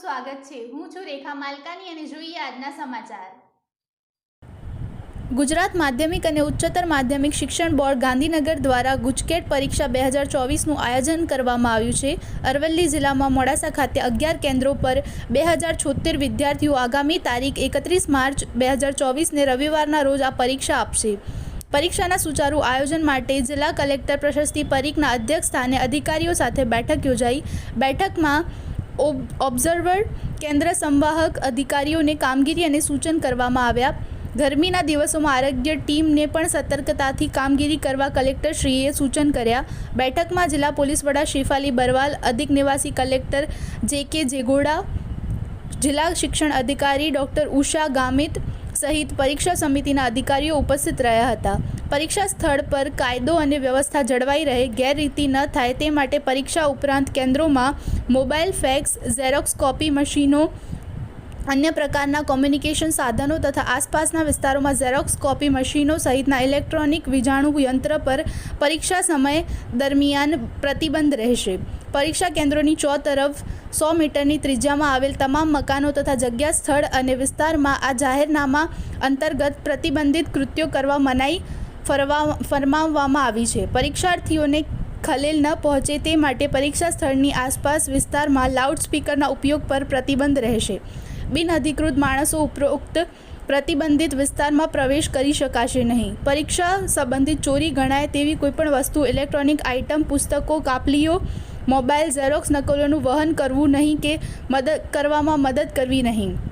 સ્વાગત છે. હું છું રેખા માલકાની અને જોઈએ આજના સમાચાર. ગુજરાત માધ્યમિક અને ઉચ્ચતર માધ્યમિક શિક્ષણ બોર્ડ ગાંધીનગર દ્વારા ગુજકેટ પરીક્ષા બે હજાર ચોવીસનું આયોજન કરવામાં આવ્યું છે. અરવલ્લી જિલ્લામાં મોડાસા ખાતે અગિયાર કેન્દ્રો પર બે હજાર છોતેર વિદ્યાર્થીઓ આગામી તારીખ એકત્રીસ માર્ચ બે હજાર ચોવીસને રવિવારના રોજ આ પરીક્ષા આપશે. પરીક્ષાના સુચારુ આયોજન માટે જિલ્લા કલેક્ટર પ્રશસ્તિ પરીખના અધ્યક્ષ સ્થાને અધિકારીઓ સાથે બેઠક યોજાઈ. બેઠકમાં ઓબ્ઝર્વર, કેન્દ્ર સંવાહક અધિકારીઓને કામગીરી અને સૂચન કરવામાં આવ્યા. ગરમીના દિવસોમાં આરોગ્ય ટીમને પણ સતર્કતાથી કામગીરી કરવા કલેક્ટરશ્રીએ સૂચન કર્યા. બેઠકમાં જિલ્લા પોલીસ વડા શેફાલી બરવાલ, અધિક નિવાસી કલેક્ટર જે કે જેગોડા, જિલ્લા શિક્ષણ અધિકારી ડૉક્ટર ઉષા ગામિત સહિત પરીક્ષા સમિતિના અધિકારીઓ ઉપસ્થિત રહ્યા હતા. પરીક્ષા સ્થળ પર કાયદો અને વ્યવસ્થા જળવાઈ રહે, ગેરરીતિ ન થાય તે માટે પરીક્ષા ઉપરાંત કેન્દ્રોમાં મોબાઈલ, ફેક્સ, ઝેરોક્સ, કોપી મશીનો, અન્ય પ્રકારના કોમ્યુનિકેશન સાધનો તથા આસપાસના વિસ્તારોમાં ઝેરોક્સ, કોપી મશીનો સહિતના ઇલેક્ટ્રોનિક વીજાણુ યંત્ર પર પરીક્ષા સમય દરમિયાન પ્રતિબંધ રહેશે. પરીક્ષા કેન્દ્રોની ચો તરફ સો મીટરની ત્રિજ્યામાં આવેલ તમામ મકાનો તથા જગ્યા, સ્થળ અને વિસ્તારમાં આ જાહેરનામા અંતર્ગત પ્રતિબંધિત કૃત્યો કરવા મનાઈ ફરવા, ફરમાવવામાં આવી છે. પરીક્ષાર્થીઓને ખલેલ ન પહોંચે તે માટે પરીક્ષા સ્થળની આસપાસ વિસ્તારમાં લાઉડસ્પીકરના ઉપયોગ પર પ્રતિબંધ રહેશે. બિનઅધિકૃત માણસો ઉપરોક્ત પ્રતિબંધિત વિસ્તારમાં પ્રવેશ કરી શકાશે નહીં. પરીક્ષા સંબંધિત ચોરી ગણાય તેવી કોઈપણ વસ્તુ, ઇલેક્ટ્રોનિક આઇટમ, પુસ્તકો, કાપલીઓ મોબાઈલ ઝેરોક્ષ નકલોનું વહન કરવું નહીં કે મદદ કરવામાં મદદ કરવી નહીં.